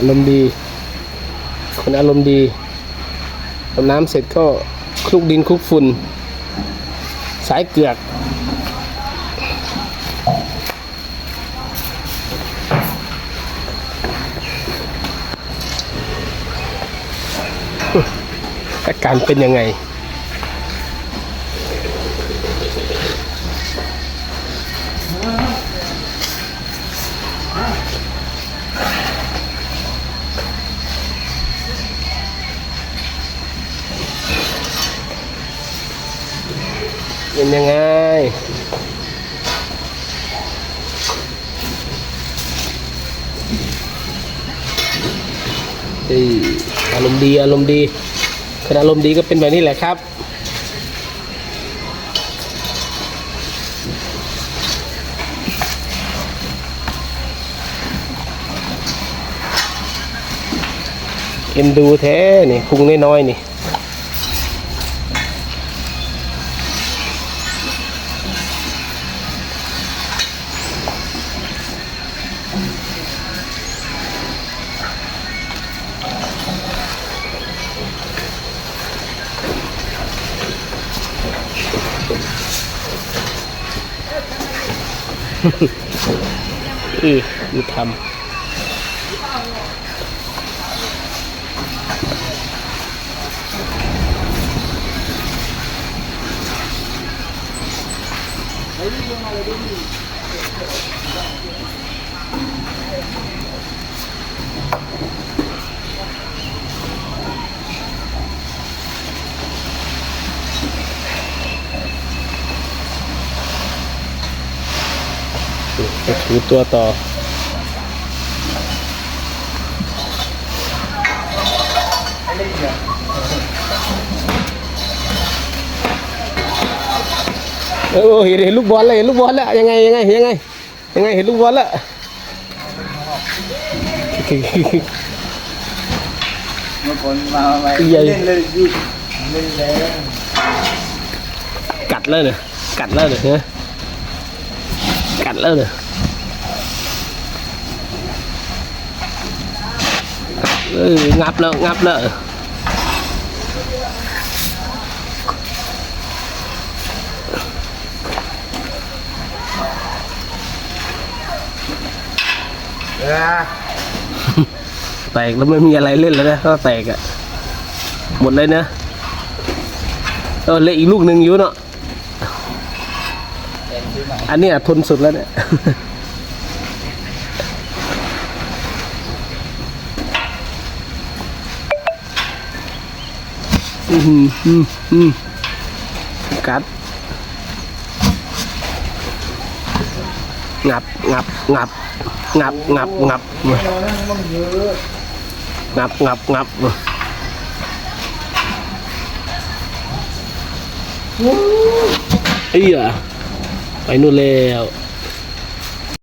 อารมณ์ดี คนอารมณ์ดีอาบน้ำเสร็จก็คลุกดินคลุกฝุ่น สายเกือก อาการเป็นยังไง เป็นยังไงเอ้ยอารมณ์ดีอารมณ์ดีคนอารมณ์ดีก็เป็นแบบนี้แหละครับเอ็นดูแท้นี่พุงน้อยๆนี่ เออดูทำ จะถูตัวต่อเออเห็นเห็นลูกบอลเลยเห็นลูกบอลแล้วยังไงยังไงยังไงยังไงเห็นลูกบอลแล้วเมื่อคนมาใหม่ใหญ่เล่นเลยดิเล่นแล้วกัดแล้วเนี่ยกัดแล้วเนี่ยฮะกัด แล้วเนี่ยเอองับแล้วงับแล้วเออแตกแล้วไม่มีอะไรเล่นแล้วนะก็แตกอะหมดเลยนะเออเหลืออีกลูกหนึ่งอยู่เนาะเล่นที่ไหน อันนี้ทนสุดแล้วเนี่ยอืมอืมอืมกัด งับ งับ งับ งับ งับ งับเรานั่งมันเยอะงับ งับ งับเอ้ยอะ ไปนู่นแล้ว